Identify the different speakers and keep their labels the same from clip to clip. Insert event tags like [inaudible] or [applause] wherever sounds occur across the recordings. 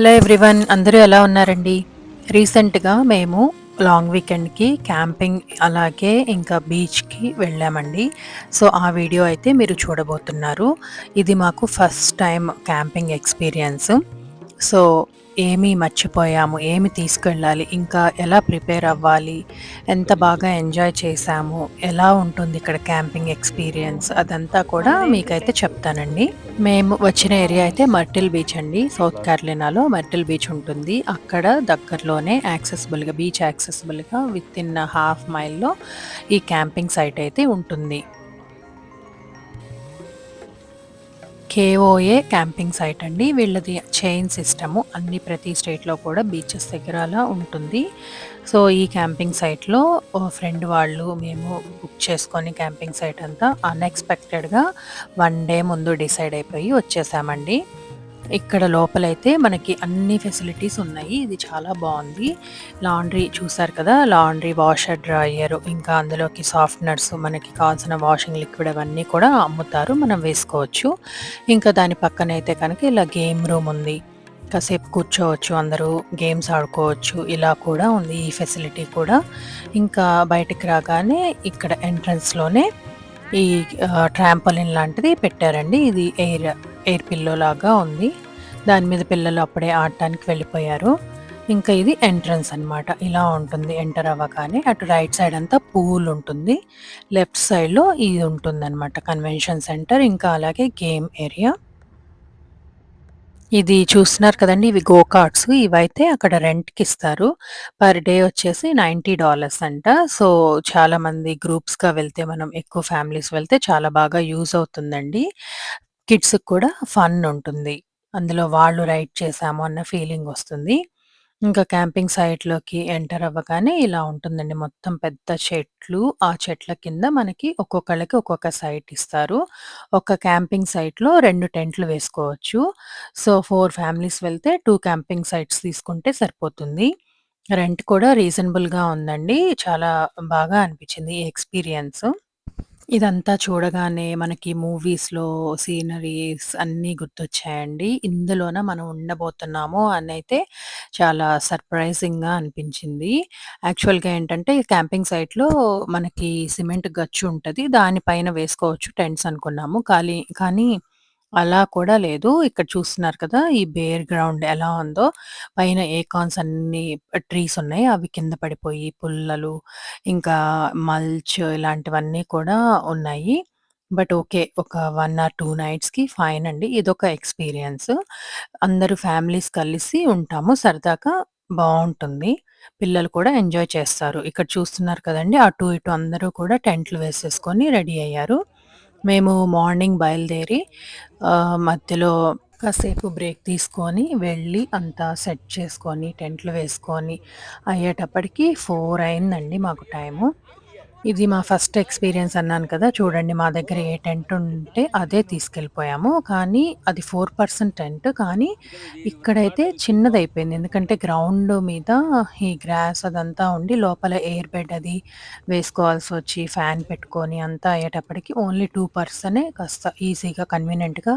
Speaker 1: Hello everyone అందరూ ఎలా ఉన్నారండి? రీసెంట్గా మేము లాంగ్ వీకెండ్కి క్యాంపింగ్ అలాగే ఇంకా బీచ్కి వెళ్ళామండి. సో ఆ వీడియో అయితే మీరు చూడబోతున్నారు. ఇది మాకు first time camping experience. So ఏమి మర్చిపోయాము ఏమి తీసుకెళ్ళాలి ఇంకా ఎలా ప్రిపేర్ అవ్వాలి ఎంత బాగా ఎంజాయ్ చేశాము ఎలా ఉంటుంది ఇక్కడ క్యాంపింగ్ ఎక్స్పీరియన్స్ అదంతా కూడా మీకైతే చెప్తానండి. మేము వచ్చిన ఏరియా అయితే మర్టిల్ బీచ్ అండి సౌత్ కేరళనాలో మర్టిల్ బీచ్ ఉంటుంది. అక్కడ దగ్గరలోనే యాక్సెసిబుల్గా బీచ్ యాక్సెసిబుల్గా విత్ ఇన్ హాఫ్ మైల్లో ఈ క్యాంపింగ్ సైట్ అయితే ఉంటుంది. కేఓఏ క్యాంపింగ్ సైట్ అండి. వీళ్ళది చైన్ సిస్టము. అన్ని ప్రతి స్టేట్లో కూడా బీచెస్ దగ్గర అలా ఉంటుంది. సో ఈ క్యాంపింగ్ సైట్లో ఫ్రెండ్ వాళ్ళు మేము బుక్ చేసుకొని క్యాంపింగ్ సైట్ అంతా అన్ఎక్స్పెక్టెడ్గా వన్ డే ముందు డిసైడ్ అయిపోయి వచ్చేసామండి. ఇక్కడ లోపలైతే మనకి అన్ని ఫెసిలిటీస్ ఉన్నాయి. ఇది చాలా బాగుంది. లాండ్రీ చూసారు కదా? లాండ్రీ వాషర్ డ్రాయర్ ఇంకా అందులోకి సాఫ్ట్నర్స్ మనకి కావాల్సిన వాషింగ్ లిక్విడ్ అవన్నీ కూడా అమ్ముతారు. మనం వేసుకోవచ్చు. ఇంకా దాని పక్కన అయితే కనుక ఇలా గేమ్ రూమ్ ఉంది. కాసేపు కూర్చోవచ్చు అందరూ గేమ్స్ ఆడుకోవచ్చు. ఇలా కూడా ఉంది ఈ ఫెసిలిటీ కూడా. ఇంకా బయటికి రాగానే ఇక్కడ ఎంట్రన్స్లోనే ఈ ట్రాంపలిన్ లాంటిది పెట్టారండి. ఇది ఎయిర్ ఎయిర్ పిల్లో లాగా ఉంది. దాని మీద పిల్లలు అప్పుడే ఆడటానికి వెళ్ళిపోయారు. ఇంకా ఇది ఎంట్రన్స్ అనమాట ఇలా ఉంటుంది. ఎంటర్ అవ్వగానే అటు రైట్ సైడ్ అంతా పూల్ ఉంటుంది. లెఫ్ట్ సైడ్లో ఇది ఉంటుంది అనమాట కన్వెన్షన్ సెంటర్ ఇంకా అలాగే గేమ్ ఏరియా. ఇది చూస్తున్నారు కదండి ఇవి గో కార్ట్స్ ఇవైతే అక్కడ రెంట్కి ఇస్తారు. పర్ డే వచ్చేసి నైంటీ డాలర్స్ అంట. సో చాలా మంది గ్రూప్స్గా వెళ్తే మనం ఎక్కువ ఫ్యామిలీస్ వెళ్తే చాలా బాగా యూజ్ అవుతుందండి. కిడ్స్‌కి కూడా ఫన్ ఉంటుంది. అందులో వాళ్ళు రైడ్ చేశాము అన్న ఫీలింగ్ వస్తుంది. ఇంకా క్యాంపింగ్ సైట్‌లోకి ఎంటర్ అవ్వగానే ఇలా ఉంటుందండి. మొత్తం పెద్ద చెట్లు. ఆ చెట్ల కింద మనకి ఒక్కొక్కళ్ళకి ఒక్కొక్క సైట్ ఇస్తారు. ఒక క్యాంపింగ్ సైట్‌లో రెండు టెంట్లు వేసుకోవచ్చు. సో, ఫోర్ ఫ్యామిలీస్ వెళ్తే టూ క్యాంపింగ్ సైట్స్ తీసుకుంటే సరిపోతుంది. రెంట్ కూడా రీజనబుల్‌గా ఉందండి. చాలా బాగా అనిపించింది ఈ ఎక్స్‌పీరియన్స్. ఇదంతా చూడగానే మనకి మూవీస్‌లో సీనరీస్ అన్నీ గుర్తొచ్చాయండి. ఇందులోన మనం ఉండబోతున్నాము అనైతే చాలా సర్ప్రైజింగ్‌గా అనిపించింది. యాక్చువల్‌గా ఏంటంటే క్యాంపింగ్ సైట్‌లో మనకి సిమెంట్ గచ్చు ఉంటది. దానిపైన వేసుకోవచ్చు టెంట్స్ అనుకున్నాము. కాలి కానీ అలా కూడా లేదు. ఇక్కడ చూస్తున్నారు కదా! ఈ బేర్ గ్రౌండ్ ఎలా ఉందో పైన ఏకాన్స్ అన్ని ట్రీస్ ఉన్నాయి. అవి కింద పడిపోయి పుల్లలు, ఇంకా మల్చ్ ఇలాంటివన్నీ కూడా ఉన్నాయి. But okay. ఒక వన్ ఆర్ టూ నైట్స్‌కి ఫైన్ అండి. ఇదొక ఎక్స్‌పీరియన్స్. అందరూ ఫ్యామిలీస్ కలిసి ఉంటాము. సరదాగా బాగుంటుంది పిల్లలు కూడా ఎంజాయ్ చేస్తారు. ఇక్కడ చూస్తున్నారు కదండి అటు ఇటు అందరూ కూడా టెంట్లు వేసేసుకొని రెడీ అయ్యారు. మేము మార్నింగ్ బయలుదేరి మధ్యలో కాసేపు బ్రేక్ తీసుకొని వెళ్ళి అంతా సెట్ చేసుకొని టెంట్లు వేసుకొని అయ్యేటప్పటికి ఫోర్ అయిందండి మాకు టైము. ఇది మా ఫస్ట్ ఎక్స్పీరియన్స్ అన్నాను కదా చూడండి మా దగ్గర ఏ టెంట్ ఉంటే అదే తీసుకెళ్ళిపోయాము. కానీ అది ఫోర్ పర్సెంట్ టెంట్ కానీ ఇక్కడైతే చిన్నదైపోయింది. ఎందుకంటే గ్రౌండ్ మీద ఈ గ్రాస్ అదంతా ఉండి లోపల ఎయిర్ బెడ్ అది వేసుకోవాల్సి వచ్చి ఫ్యాన్ పెట్టుకొని అంతా అయ్యేటప్పటికి ఓన్లీ టూ పర్సనే కాస్త ఈజీగా కన్వీనియంట్గా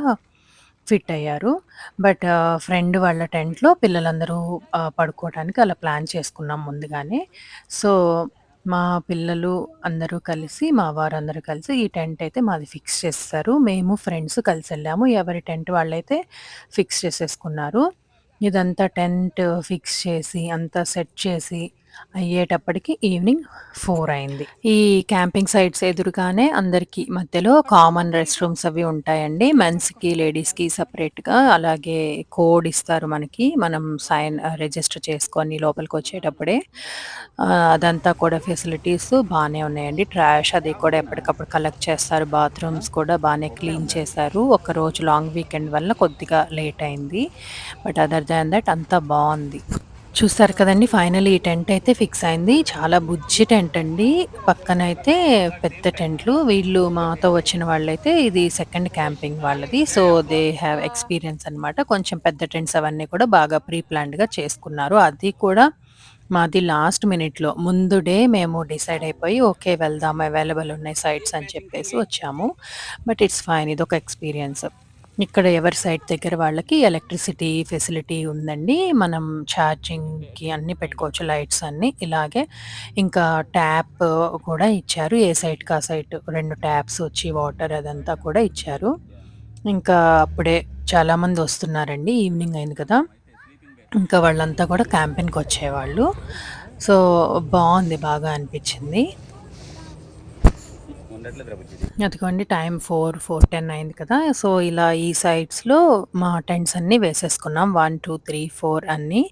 Speaker 1: ఫిట్ అయ్యారు. బట్ ఫ్రెండ్ వాళ్ళ టెంట్లో పిల్లలందరూ పడుకోవడానికి అలా ప్లాన్ చేసుకున్నాం ముందుగానే. సో మా పిల్లలు అందరూ కలిసి, మా వారందరూ కలిసి ఈ టెంట్ అయితే మాది ఫిక్స్ చేసేసారు. మేము ఫ్రెండ్స్ కలిసి వెళ్ళాము ఎవరి టెంట్ వాళ్ళైతే ఫిక్స్ చేసేసుకున్నారు. ఇదంతా టెంట్ ఫిక్స్ చేసి, అంతా సెట్ చేసి అయ్యేటప్పటికి ఈవినింగ్ ఫోర్ అయింది. ఈ క్యాంపింగ్ సైట్స్ ఎదురుగానే అందరికీ మధ్యలో కామన్ రెస్ట్ రూమ్స్ అవి ఉంటాయండి. మెన్స్కి లేడీస్కి సపరేట్గా అలాగే కోడ్ ఇస్తారు మనకి. మనం సైన్ రిజిస్టర్ చేసుకొని లోపలికి వచ్చేటప్పుడే అదంతా కూడా ఫెసిలిటీస్ బాగానే ఉన్నాయండి. ట్రాష్ అది కూడా ఎప్పటికప్పుడు కలెక్ట్ చేస్తారు. బాత్రూమ్స్ కూడా బాగానే క్లీన్ చేశారు. ఒక రోజు లాంగ్ వీకెండ్ వల్ల కొద్దిగా లేట్ అయింది. బట్ అదర్ దాన్ దట్ అంతా బాగుంది. చూస్తారు కదండి ఫైనల్ ఈ టెంట్ అయితే ఫిక్స్ అయింది. చాలా బుజ్జి టెంట్ అండి. పక్కన అయితే పెద్ద టెంట్లు. వీళ్ళు మాతో వచ్చిన వాళ్ళైతే ఇది సెకండ్ క్యాంపింగ్ వాళ్ళది. సో దే హ్యావ్ ఎక్స్పీరియన్స్ అనమాట కొంచెం పెద్ద టెంట్స్ అవన్నీ కూడా బాగా ప్రీ ప్లాన్డ్గా చేసుకున్నారు. అది కూడా మాది లాస్ట్ మినిట్లో. ముందు డే మేము డిసైడ్ అయిపోయి ఓకే వెళ్దాం అవైలబుల్ ఉన్నాయి సైట్స్ అని చెప్పేసి వచ్చాము. బట్ ఇట్స్ ఫైన్ ఇది ఒక ఎక్స్పీరియన్స్. ఇక్కడ ఎవరి సైట్ దగ్గర వాళ్ళకి ఎలక్ట్రిసిటీ ఫెసిలిటీ ఉందండి. మనం ఛార్జింగ్‌కి అన్నీ పెట్టుకోవచ్చు లైట్స్ అన్నీ. ఇలాగే ఇంకా ట్యాప్ కూడా ఇచ్చారు. ఏ సైట్‌కి ఆ సైట్ రెండు ట్యాప్స్ వచ్చి వాటర్ అదంతా కూడా ఇచ్చారు. ఇంకా అప్పుడే చాలామంది వస్తున్నారండి. ఈవినింగ్ అయింది కదా! ఇంకా వాళ్ళంతా కూడా క్యాంపెయిన్‌కొచ్చేవాళ్ళు. సో, బాగుంది బాగా అనిపించింది అదిగోండి టైం 4, 4:10 అయింది కదా! సో, ఇలా ఈ సైడ్స్‌లో మా టెంట్స్ అన్నీ వేసేసుకున్నాం. 1, 2, 3, 4 అన్నీ.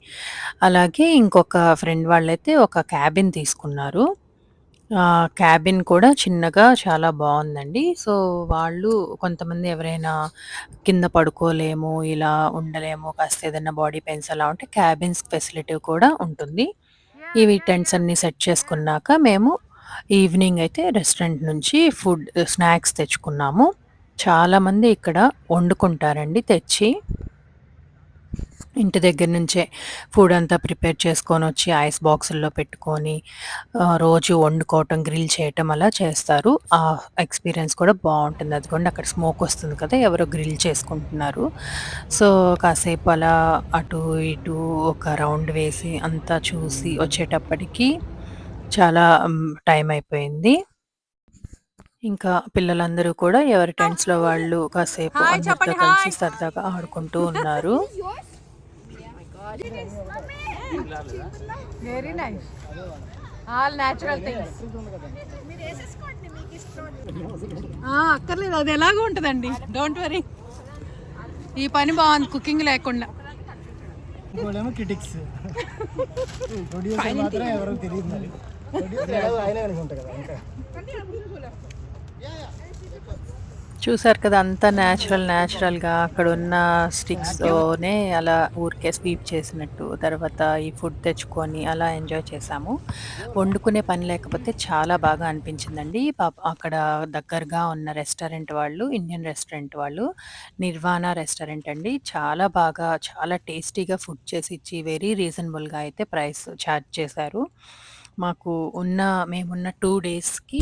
Speaker 1: అలాగే ఇంకొక ఫ్రెండ్ వాళ్ళైతే ఒక క్యాబిన్ తీసుకున్నారు. క్యాబిన్ కూడా చిన్నగా చాలా బాగుందండి సో, వాళ్ళు కొంతమంది ఎవరైనా కింద పడుకోలేము, ఇలా ఉండలేము, కాస్త ఏదైనా బాడీ పెయిన్స్ అలా ఉంటే క్యాబిన్స్ ఫెసిలిటీ కూడా ఉంటుంది. ఇవి టెంట్స్ అన్నీ సెట్ చేసుకున్నాక మేము ఈవినింగ్ అయితే రెస్టారెంట్ నుంచి ఫుడ్ స్నాక్స్ తెచ్చుకున్నాము. చాలామంది ఇక్కడ వండుకుంటారండి తెచ్చి. ఇంటి దగ్గర నుంచే ఫుడ్ అంతా ప్రిపేర్ చేసుకొని వచ్చి ఐస్ బాక్సుల్లో పెట్టుకొని రోజు వండుకోవటం, గ్రిల్ చేయటం అలా చేస్తారు. ఆ ఎక్స్‌పీరియన్స్ కూడా బావుంటుంది. అదిగోండి అక్కడ స్మోక్ వస్తుంది కదా! ఎవరో గ్రిల్ చేసుకుంటున్నారు. సో, కాసేపు అలా అటు ఇటు ఒక రౌండ్ వేసి అంతా చూసి వచ్చేటప్పటికి చాలా టైం అయిపోయింది. ఇంకా పిల్లలందరూ కూడా ఎవరి టెంట్స్‌లో వాళ్ళు కాసేపు అందరితో కలిసి సరదాగా ఆడుకుంటూ ఉన్నారు.
Speaker 2: Very nice all natural things అక్కర్లేదు అది ఎలాగో ఉంటుందండి. డోంట్ వరీ ఈ పని బాగుంది కుకింగ్ లేకుండా.
Speaker 3: ఇంకోటేమో కిటిక్స్ [laughs] ఎవరో తెలియదు
Speaker 1: చూసారు కదా! అంతా న్యాచురల్ న్యాచురల్‌గా అక్కడున్న స్టిక్స్‌తోనే అలా ఊరికే స్వీప్ చేసినట్టు, తర్వాత ఈ ఫుడ్ తెచ్చుకొని అలా ఎంజాయ్ చేసాము వండుకునే పని లేకపోతే చాలా బాగా అనిపించిందండి. అక్కడ దగ్గరగా ఉన్న రెస్టారెంట్ వాళ్ళు, ఇండియన్ రెస్టారెంట్ వాళ్ళు, నిర్వాణ రెస్టారెంట్ అండి. చాలా బాగా చాలా టేస్టీగా ఫుడ్ చేసి ఇచ్చి వెరీ రీజనబుల్‌గా అయితే ప్రైస్ చార్జ్ చేశారు. మాకు ఉన్న మేమున్న 2 డేస్‌కి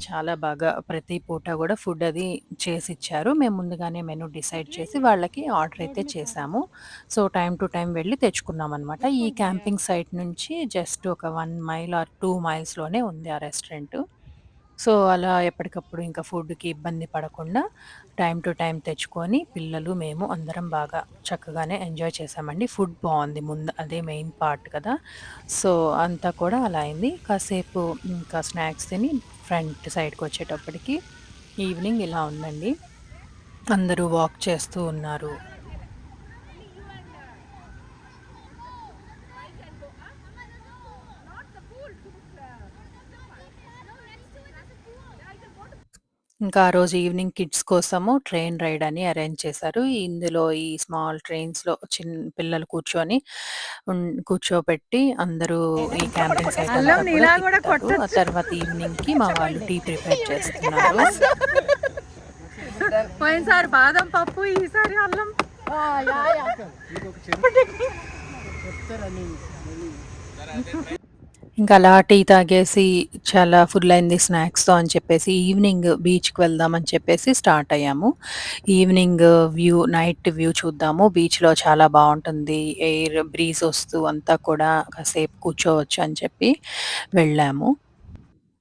Speaker 1: చాలా బాగా ప్రతి పూట గూడా ఫుడ్ అది చేసిచ్చారు. మేము ముందుగానే మెనూ డిసైడ్ చేసి వాళ్ళకి ఆర్డర్ అయితే చేశాము. సో, టైమ్ టు టైమ్ వెళ్ళి తెచ్చుకున్నామనమాట. ఈ క్యాంపింగ్ సైట్ నుంచి జస్ట్ ఒక 1 మైల్ ఆర్ 2 మైల్స్‌లోనే ఉంది ఆ రెస్టారెంటు. సో, అలా ఎప్పటికప్పుడు ఇంకా ఫుడ్‌కి ఇబ్బంది పడకుండా టైమ్ టు టైమ్ తెచ్చుకొని పిల్లలు, మేము అందరం బాగా చక్కగానే ఎంజాయ్ చేశామండి. ఫుడ్ బావుంది. ముందు అదే మెయిన్ పార్ట్ కదా! సో, అంతా కూడా అలా అయింది. కాసేపు ఇంకా స్నాక్స్ తిని ఫ్రంట్ సైడ్‌కొచ్చేటప్పటికి ఈవినింగ్ ఇలా ఉందండి. అందరూ వాక్ చేస్తూ ఉన్నారు. ఇంకా ఆ రోజు ఈవినింగ్ కిడ్స్ కోసము ట్రైన్ రైడ్ అని అరేంజ్ చేశారు. ఇందులో ఈ స్మాల్ ట్రైన్స్‌లో చిన్ పిల్లలు కూర్చొని ఉన్ కూర్చోబెట్టి అందరూ ఈ క్యాంపింగ్ సైట్ అంతా కూడా
Speaker 2: నీలా కూడా
Speaker 1: తిప్పుతారు. ఆ
Speaker 2: కొట్టొచ్చు
Speaker 1: తర్వాత ఈవినింగ్‌కి మా వాళ్ళు టీ ప్రిపేర్ చేస్తున్నారు.
Speaker 2: పోయినసారి బాదం పప్పు ఈసారి అల్లం
Speaker 3: చెప్తారని
Speaker 1: ఇంకా అలా టీ తాగేసి చాలా ఫుల్ అయింది స్నాక్స్‌తో అని చెప్పేసి ఈవినింగ్ బీచ్‌కి వెళ్దామని చెప్పేసి స్టార్ట్ అయ్యాము. ఈవినింగ్ వ్యూ నైట్ వ్యూ చూద్దాము. బీచ్‌లో చాలా బాగుంటుంది ఎయిర్ బ్రీజ్ వస్తూ అంతా కూడా కాసేపు కూర్చోవచ్చు అని చెప్పి వెళ్ళాము.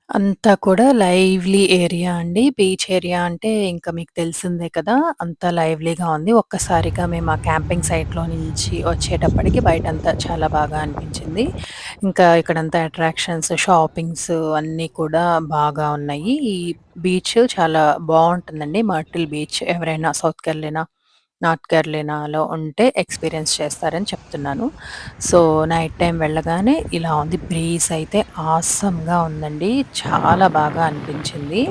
Speaker 1: అంతా కూడా లైవ్లీ ఏరియా అండి. బీచ్ ఏరియా అంటే ఇంకా మీకు తెలిసిందే కదా! అంతా లైవ్లీగా ఉంది. ఒక్కసారిగా మేము ఆ క్యాంపింగ్ సైట్‌లో నుంచి వచ్చేటప్పటికి బయటంతా చాలా బాగా అనిపించింది. ఇంకా ఇక్కడంతా అట్రాక్షన్స్, షాపింగ్స్ అన్నీ కూడా బాగా ఉన్నాయి. ఈ బీచ్ చాలా బావుంటుందండి. మర్టిల్ బీచ్ ఎవరైనా సౌత్ కెరళినా, నార్త్ కెరళినాలో ఉంటే ఎక్స్‌పీరియన్స్ చేస్తారని చెప్తున్నాను. సో, నైట్ టైం వెళ్ళగానే ఇలా ఉంది. బ్రీజ్ అయితే ఆసమ్‌గా ఉందండి. చాలా బాగా అనిపించింది.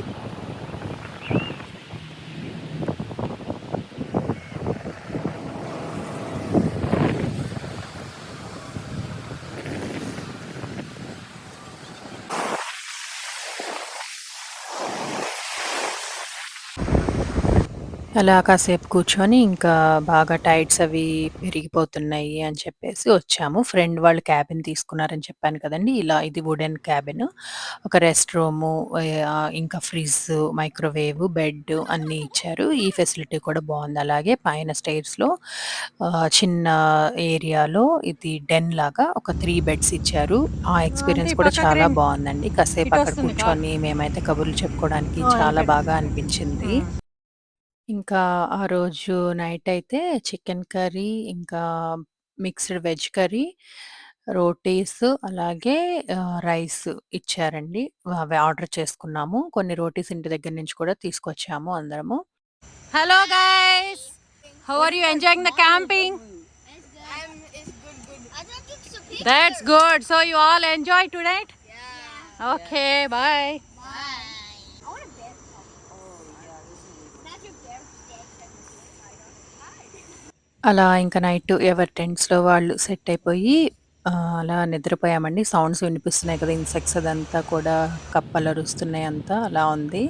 Speaker 1: అలా కాసేపు కూర్చొని ఇంకా బాగా టైడ్స్ అవి పెరిగిపోతున్నాయి అని చెప్పేసి వచ్చాము. ఫ్రెండ్ వాళ్ళు క్యాబిన్ తీసుకున్నారని చెప్పాను కదండీ! ఇలా ఇది వుడెన్ క్యాబిన్. ఒక రెస్ట్ రూము ఆహ్, ఇంకా ఫ్రిడ్జ్, మైక్రోవేవ్, బెడ్ అన్నీ ఇచ్చారు. ఈ ఫెసిలిటీ కూడా బావుంది. అలాగే పైన స్టెయిర్స్‌లో ఆహ్, చిన్న ఏరియాలో ఇది డెన్ లాగా ఒక 3 బెడ్స్ ఇచ్చారు. ఆ ఎక్స్‌పీరియన్స్ కూడా చాలా
Speaker 2: రండి.
Speaker 1: బావుందండి. కాసేపు అక్కడ
Speaker 2: ఇటొస్తుంది.
Speaker 1: కూర్చొని మేమైతే కబుర్లు చెప్పుకోవడానికి
Speaker 2: ఆ!
Speaker 1: చాలా. బాగా అనిపించింది. ఇంకా ఆ రోజు నైట్ అయితే చికెన్ కర్రీ, ఇంకా మిక్స్డ్ వెజ్ కర్రీ, రోటీస్ అలాగే ఆహ్, రైస్ ఇచ్చారండి. అవి ఆర్డర్ చేసుకున్నాము. కొన్ని రోటీస్ ఇంటి దగ్గర నుంచి కూడా తీసుకొచ్చాము అందరము.
Speaker 2: Hello guys how are you enjoying the camping that's good so you all enjoy today okay bye
Speaker 1: అలా ఇంకా నైట్ ఎవరి టెంట్స్‌లో వాళ్ళు సెట్ అయిపోయి ఆహ్, అలా నిద్రపోయామండి. సౌండ్స్ వినిపిస్తున్నాయి కదా! ఇన్సెక్ట్స్ అదంతా కూడా కప్పలరుస్తున్నాయి అంతా అలా ఉంది.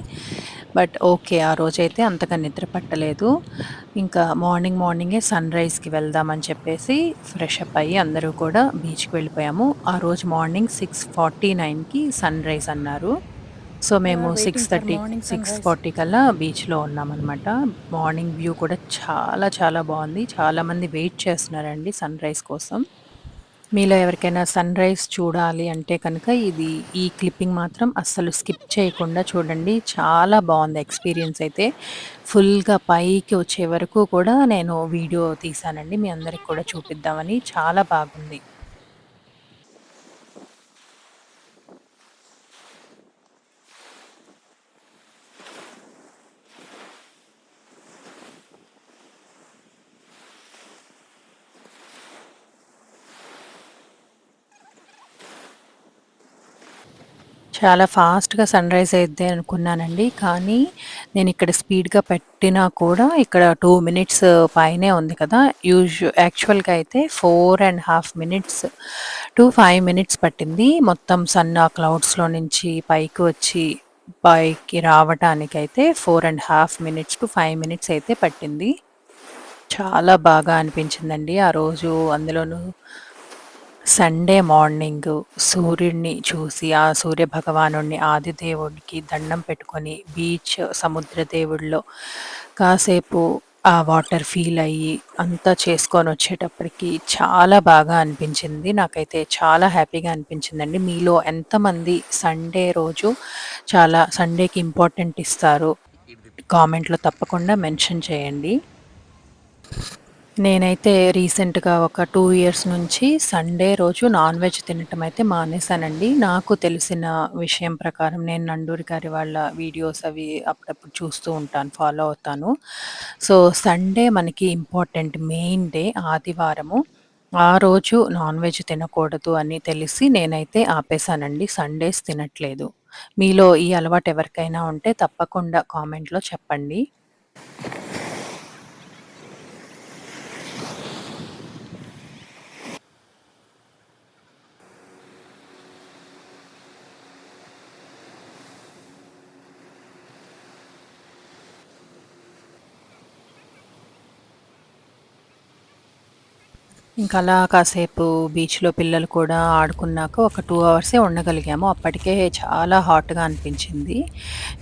Speaker 1: But okay. ఆ రోజైతే అంతగా నిద్ర పట్టలేదు. ఇంకా మార్నింగ్ మార్నింగే సన్‌రైజ్‌కి వెళ్దామని చెప్పేసి ఫ్రెష్ అప్ అయ్యి అందరూ కూడా బీచ్‌కి వెళ్ళిపోయాము. ఆ రోజు మార్నింగ్ 6:49కి సన్‌రైజ్ అన్నారు. సో, మేము 6:30 6:40 కల్లా బీచ్‌లో ఉన్నామనమాట. మార్నింగ్ వ్యూ కూడా చాలా చాలా బావుంది. చాలామంది వెయిట్ చేస్తున్నారండి సన్‌రైజ్ కోసం. మీలో ఎవరికైనా సన్‌రైజ్ చూడాలి అంటే కనుక ఇది ఈ క్లిప్పింగ్ మాత్రం అస్సలు స్కిప్ చేయకుండా చూడండి. చాలా బావుంది ఎక్స్‌పీరియన్స్ అయితే. ఫుల్‌గా పైకి వచ్చే వరకు కూడా నేను వీడియో తీశానండి. మీ అందరికి కూడా చూపిద్దామని. చాలా బాగుంది. చాలా ఫాస్ట్‌గా సన్ రైజ్ అయిద్ది అనుకున్నానండి. కానీ నేను ఇక్కడ స్పీడ్‌గా పెట్టినా కూడా ఇక్కడ టూ మినిట్స్ పైనే ఉంది కదా! యూజు యాక్చువల్‌గా అయితే four and half minutes to five minutes పట్టింది. మొత్తం సన్ ఆ క్లౌడ్స్‌లో నుంచి పైకి వచ్చి పైకి రావటానికైతే 4 ½ మినిట్స్ టు ఫైవ్ మినిట్స్ అయితే పట్టింది. చాలా బాగా అనిపించిందండి ఆ రోజు. అందులోనూ సండే మార్నింగ్ సూర్యుడిని చూసి, ఆ సూర్య భగవానుడిని, ఆదిదేవుడికి దండం పెట్టుకొని, బీచ్, సముద్ర దేవుడిలో కాసేపు ఆ వాటర్ ఫీల్ అయ్యి, అంతా చేసుకొని వచ్చేటప్పటికి చాలా బాగా అనిపించింది. నాకైతే చాలా హ్యాపీగా అనిపించిందండి. మీలో ఎంతమంది సండే రోజు చాలా సండేకి ఇంపార్టెంట్ ఇస్తారు? కామెంట్‌లో తప్పకుండా మెన్షన్ చేయండి. నేనైతే రీసెంట్‌గా ఒక టూ ఇయర్స్ నుంచి సండే రోజు నాన్ వెజ్ తినటం అయితే మానేశానండి. నాకు తెలిసిన విషయం ప్రకారం నేను నండూరి గారి వాళ్ళ వీడియోస్ అవి అప్పుడప్పుడు చూస్తూ ఉంటాను. ఫాలో అవుతాను. సో, సండే మనకి ఇంపార్టెంట్ మెయిన్ డే ఆదివారము. ఆ రోజు నాన్ వెజ్ తినకూడదు అని తెలిసి నేనైతే ఆపేసానండి. సండేస్ తినట్లేదు. మీలో ఈ అలవాటు ఎవరికైనా ఉంటే తప్పకుండా కామెంట్‌లో చెప్పండి. ఇంకా అలా కాసేపు బీచ్‌లో పిల్లలు కూడా ఆడుకున్నాక ఒక టూ అవర్సే ఉండగలిగాము. అప్పటికే చాలా హాట్‌గా అనిపించింది.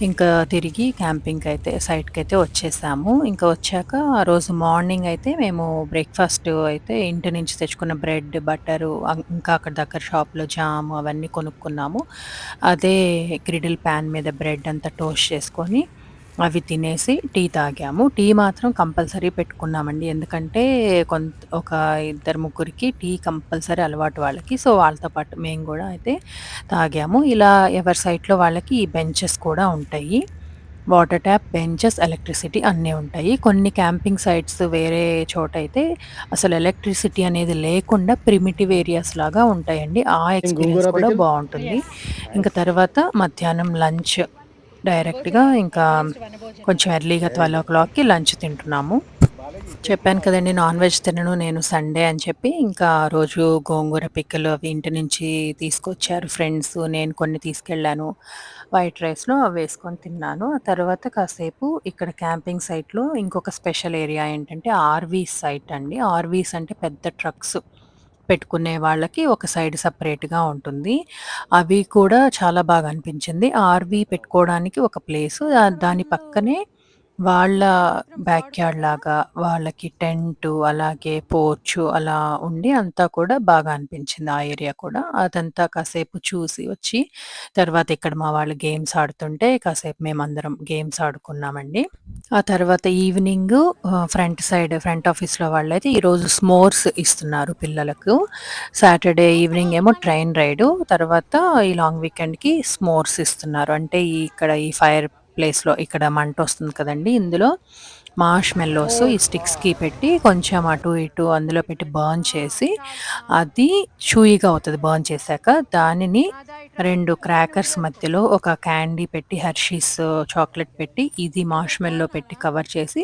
Speaker 1: ఇంకా తిరిగి క్యాంపింగ్కి అయితే సైట్కి అయితే వచ్చేసాము. ఇంకా వచ్చాక ఆ రోజు మార్నింగ్ అయితే మేము బ్రేక్‌ఫాస్ట్ అయితే ఇంటి నుంచి తెచ్చుకున్న బ్రెడ్, బటరు ఇంకా అక్కడ దగ్గర షాప్‌లో జామ్ అవన్నీ కొనుక్కున్నాము. అదే గ్రిడిల్ ప్యాన్ మీద బ్రెడ్ అంతా టోస్ట్ చేసుకొని, అవి తినేసి టీ తాగాము. టీ మాత్రం కంపల్సరీ పెట్టుకున్నామండి. ఎందుకంటే కొంత్ ఒక ఇద్దరు ముగ్గురికి టీ కంపల్సరీ అలవాటు వాళ్ళకి. సో, వాళ్ళతో పాటు మేము గూడా అయితే తాగాము. ఇలా ఎవరి సైట్‌లో వాళ్ళకి ఈ బెంచెస్ కూడా ఉంటాయి. వాటర్ ట్యాప్, బెంచెస్, ఎలక్ట్రిసిటీ అన్నీ ఉంటాయి. కొన్ని క్యాంపింగ్ సైట్స్ వేరే చోటైతే అసలు ఎలక్ట్రిసిటీ అనేది లేకుండా ప్రిమిటివ్ ఏరియాస్ లాగా ఉంటాయండి. ఆ ఎక్స్‌పీరియన్స్ కూడా? బావుంటుంది. ఇంక తర్వాత మధ్యాహ్నం లంచ్ డైరెక్ట్‌గా ఇంకా కొంచెం ఎర్లీగా 12:00కి లంచ్ తింటున్నాము. చెప్పాను కదండి నాన్ వెజ్ తినను నేను సండే అని చెప్పి, ఇంకా రోజు గోంగూర పిక్కలు అవి ఇంటి నుంచి తీసుకొచ్చారు ఫ్రెండ్స్. నేను కొన్ని తీసుకెళ్ళాను. వైట్ రైస్‌లో వేసుకొని తిన్నాను. ఆ తర్వాత కాసేపు ఇక్కడ క్యాంపింగ్ సైట్‌లో ఇంకొక స్పెషల్ ఏరియా ఏంటంటే ఆర్‌వీస్ సైట్ అండి. ఆర్‌వీస్ అంటే పెద్ద ట్రక్స్ పెట్టుకునే వాళ్ళకి ఒక సైడ్ సపరేట్గా ఉంటుంది. అవి కూడా చాలా బాగా అనిపించింది. ఆర్‌వీ పెట్టుకోవడానికి ఒక ప్లేస్ దాని పక్కనే వాళ్ళ బ్యాక్‌యార్డ్ లాగా వాళ్ళకి టెంటు, అలాగే పోర్చు అలా ఉండి అంతా కూడా బాగా అనిపించింది ఆ ఏరియా కూడా. అదంతా కాసేపు చూసి వచ్చి, తర్వాత ఇక్కడ మా వాళ్ళు గేమ్స్ ఆడుతుంటే కాసేపు మేమందరం గేమ్స్ ఆడుకున్నామండి. ఆ తర్వాత ఈవినింగు ఫ్రంట్ సైడ్ ఫ్రంట్ ఆఫీస్‌లో వాళ్ళైతే ఈరోజు స్మోర్స్ ఇస్తున్నారు పిల్లలకు. సాటర్‌డే ఈవినింగ్ ఏమో ట్రైన్ రైడు, తర్వాత ఈ లాంగ్ వీకెండ్‌కి స్మోర్స్ ఇస్తున్నారు. అంటే ఈ ఇక్కడ ఈ ఫైర్ ప్లేస్‌లో ఇక్కడ మంట వస్తుంది కదండి ఇందులో మార్ష్ మెల్లోస్ ఈ స్టిక్స్‌కి పెట్టి కొంచెం అటు ఇటు అందులో పెట్టి బర్న్ చేసి, అది చూయీగా అవుతుంది బర్న్ చేశాక. దానిని రెండు క్రాకర్స్ మధ్యలో ఒక క్యాండీ పెట్టి హెర్షీస్ చాక్లెట్ పెట్టి, ఇది మార్ష్ మెల్లో పెట్టి కవర్ చేసి,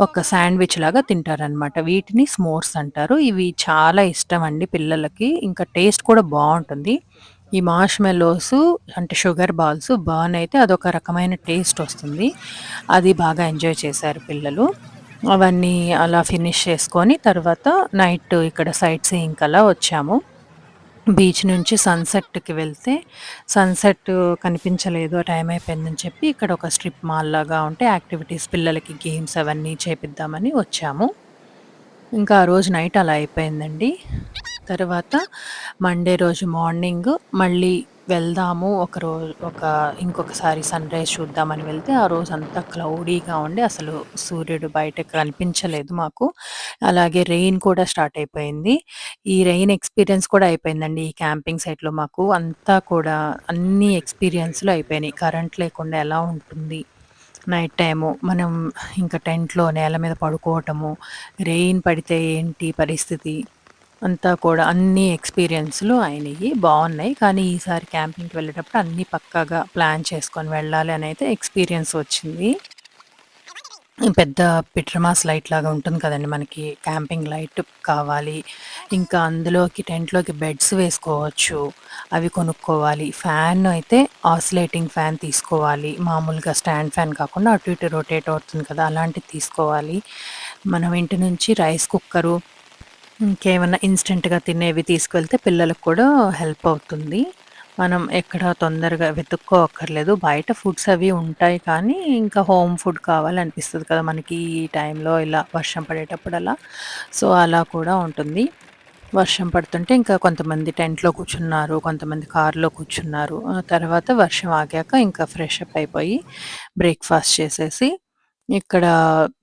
Speaker 1: ఒక శాండ్‌విచ్ లాగా తింటారనమాట. వీటిని స్మోర్స్ అంటారు. ఇవి చాలా ఇష్టం అండి పిల్లలకి. ఇంకా టేస్ట్ కూడా బాగుంటుంది ఈ మార్ష్ మెల్లోసు అంటే షుగర్ బాల్స్ బర్న్ అయితే అదొక రకమైన టేస్ట్ వస్తుంది. అది బాగా ఎంజాయ్ చేశారు పిల్లలు. అవన్నీ అలా ఫినిష్ చేసుకొని తర్వాత నైట్ ఇక్కడ సైట్ సీయింగ్ అలా వచ్చాము. బీచ్ నుంచి సన్‌సెట్‌కి వెళ్తే సన్‌సెట్ కనిపించలేదు. టైం అయిపోయిందని చెప్పి ఇక్కడ ఒక స్ట్రిప్ మాల్ లాగా ఉంటే యాక్టివిటీస్ పిల్లలకి గేమ్స్ అవన్నీ చేపిద్దామని వచ్చాము. ఇంకా ఆ రోజు నైట్ అలా అయిపోయిందండి. తర్వాత మండే రోజు మార్నింగ్ మళ్ళీ వెళ్దాము ఒక రోజు ఒక ఇంకొకసారి సన్ రైజ్ చూద్దామని వెళ్తే, ఆ రోజు అంతా క్లౌడీగా ఉండి అసలు సూర్యుడు బయట కనిపించలేదు మాకు. అలాగే రెయిన్ కూడా స్టార్ట్ అయిపోయింది. ఈ రెయిన్ ఎక్స్‌పీరియన్స్ కూడా అయిపోయిందండి ఈ క్యాంపింగ్ సైట్‌లో మాకు. అంతా కూడా అన్ని ఎక్స్‌పీరియన్స్‌లు అయిపోయినాయి. కరెంట్ లేకుండా ఎలా ఉంటుంది? నైట్ టైము మనం ఇంకా టెంట్‌లో నేల మీద పడుకోవటము, రెయిన్ పడితే ఏంటి పరిస్థితి? అంతా కూడా అన్ని ఎక్స్‌పీరియన్స్‌లు అయినాయి బాగున్నాయి కానీ ఈసారి క్యాంపింగ్‌కి వెళ్ళేటప్పుడు అన్నీ పక్కాగా ప్లాన్ చేసుకొని వెళ్ళాలి అని అయితే ఎక్స్‌పీరియన్స్ వచ్చింది. పెద్ద పిట్రమాస్ లైట్ లాగా ఉంటుంది కదండి మనకి క్యాంపింగ్ లైట్ కావాలి. ఇంకా అందులోకి టెంట్‌లోకి బెడ్స్ వేసుకోవచ్చు. అవి కొనుక్కోవాలి. ఫ్యాన్ అయితే ఆసిలేటింగ్ ఫ్యాన్ తీసుకోవాలి. మామూలుగా స్టాండ్ ఫ్యాన్ కాకుండా అటు ఇటు రొటేట్ అవుతుంది కదా! అలాంటిది తీసుకోవాలి. మనం ఇంటి నుంచి రైస్ కుక్కరు, ఇంకేమైనా ఇన్స్టెంట్గా తినేవి తీసుకెళ్తే పిల్లలకు కూడా హెల్ప్ అవుతుంది. మనం ఎక్కడ తొందరగా వెతుక్కోక్కర్లేదు. బయట ఫుడ్స్ అవి ఉంటాయి కానీ, ఇంకా హోమ్ ఫుడ్ కావాలనిపిస్తుంది కదా! మనకి ఈ టైంలో ఇలా వర్షం పడేటప్పుడలా. సో, అలా కూడా ఉంటుంది. వర్షం పడుతుంటే ఇంకా కొంతమంది టెంట్‌లో కూర్చున్నారు. కొంతమంది కారులో కూర్చున్నారు. తర్వాత వర్షం ఆగాక ఇంకా ఫ్రెష్ అప్ అయిపోయి, బ్రేక్‌ఫాస్ట్ చేసేసి, ఇక్కడ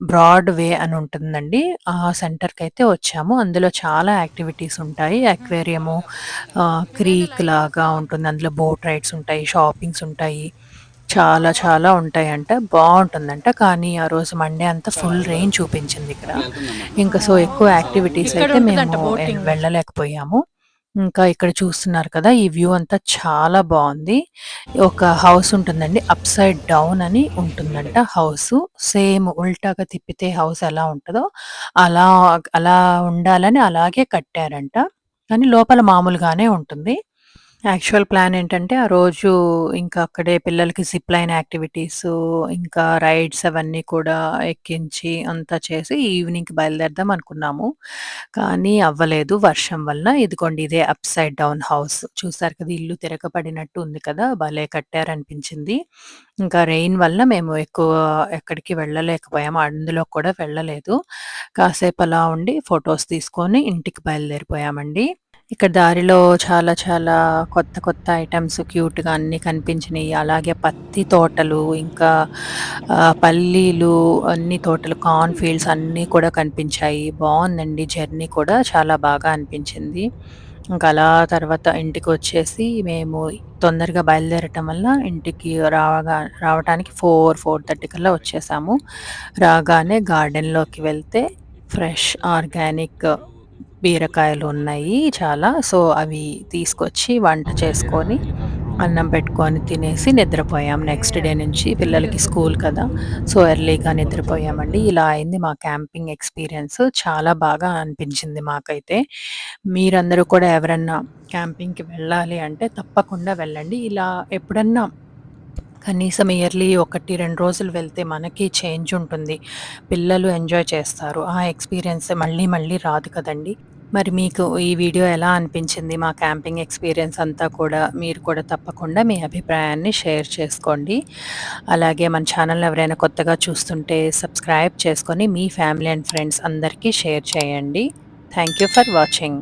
Speaker 1: బ్రాడ్ వే అని ఉంటుందండి. ఆ సెంటర్‌కైతే వచ్చాము. అందులో చాలా యాక్టివిటీస్ ఉంటాయి. అక్వేరియము క్రీక్ లాగా ఉంటుంది. అందులో బోట్ రైడ్స్ ఉంటాయి. షాపింగ్స్ ఉంటాయి. చాలా చాలా ఉంటాయంట. బావుంటుందంట. కానీ ఆ రోజు మండే అంతా ఫుల్ రెయిన్ చూపించింది ఇక్కడ. ఇంకా సో, ఎక్కువ యాక్టివిటీస్ అయితే మేము. వెళ్ళలేకపోయాము. ఇంకా ఇక్కడ చూస్తున్నారు కదా! ఈ వ్యూ అంతా చాలా బాగుంది ఒక హౌస్ ఉంటుందండి. అప్ సైడ్ డౌన్ అని ఉంటుందంట హౌస్ సేమ్ ఉల్టాగా తిప్పితే హౌస్ ఎలా ఉంటదో అలా అలా ఉండాలని అలాగే కట్టారంట. కానీ లోపల మామూలుగానే ఉంటుంది. యాక్చువల్ ప్లాన్ ఏంటంటే, ఆ రోజు ఇంకా అక్కడే పిల్లలకి జిప్ లైన్ యాక్టివిటీస్ ఇంకా రైడ్స్ అవన్నీ కూడా ఎక్కించి అంతా చేసి ఈవినింగ్‌కి బయలుదేరదాం అనుకున్నాము. కానీ అవ్వలేదు వర్షం వల్ల. ఇదిగోండి ఇదే అప్ సైడ్ డౌన్ హౌస్. చూసారు కదా! ఇల్లు తిరగబడినట్టు ఉంది కదా! భలే కట్టారనిపించింది. ఇంకా రెయిన్ వల్ల మేము ఎక్కువ ఎక్కడికి వెళ్ళలేకపోయాము. అందులో కూడా వెళ్ళలేదు. కాసేపు అలా ఉండి ఫొటోస్ తీసుకొని ఇంటికి బయలుదేరిపోయామండి. ఇక్కడ దారిలో చాలా చాలా కొత్త కొత్త ఐటమ్స్ క్యూట్‌గా అన్నీ కనిపించినాయి అలాగే పత్తి తోటలు, ఇంకా పల్లీలు అన్ని తోటలు, కార్న్ ఫీల్డ్స్ అన్నీ కూడా కనిపించాయి. బాగుందండి జర్నీ కూడా చాలా బాగా అనిపించింది. ఇంకా అలా తర్వాత ఇంటికి వచ్చేసి మేము తొందరగా బయలుదేరటం వల్ల ఇంటికి రావగా రావటానికి 4, 4:30 కల్లా వచ్చేసాము. రాగానే గార్డెన్‌లోకి వెళ్తే ఫ్రెష్ ఆర్గానిక్ బీరకాయలు ఉన్నాయి చాలా. సో, అవి తీసుకొచ్చి వంట చేసుకొని అన్నం పెట్టుకొని తినేసి నిద్రపోయాం. నెక్స్ట్ డే నుంచి పిల్లలకి స్కూల్ కదా. సో ఎర్లీగా నిద్రపోయామండి. ఇలా అయింది మా క్యాంపింగ్ ఎక్స్పీరియన్స్. చాలా బాగా అనిపించింది మాకైతే. మీరందరూ కూడా ఎవరన్నా క్యాంపింగ్కి వెళ్ళాలి అంటే తప్పకుండా వెళ్ళండి. ఇలా ఎప్పుడన్నా కనీసం ఇయర్లీ ఒకటి రెండు రోజులు వెళ్తే మనకి చేంజ్ ఉంటుంది. పిల్లలు ఎంజాయ్ చేస్తారు. ఆ ఎక్స్పీరియన్స్ మళ్ళీ మళ్ళీ రాదు కదండి. మరి మీకు ఈ వీడియో ఎలా అనిపించింది? మా క్యాంపింగ్ ఎక్స్పీరియన్స్ అంతా కూడా మీరు కూడా తప్పకుండా మీ అభిప్రాయాన్ని షేర్ చేసుకోండి. అలాగే మన ఛానల్ ఎవరైనా కొత్తగా చూస్తుంటే సబ్స్క్రైబ్ చేసుకొని మీ ఫ్యామిలీ అండ్ ఫ్రెండ్స్ అందరికీ షేర్ చేయండి. Thank you for watching.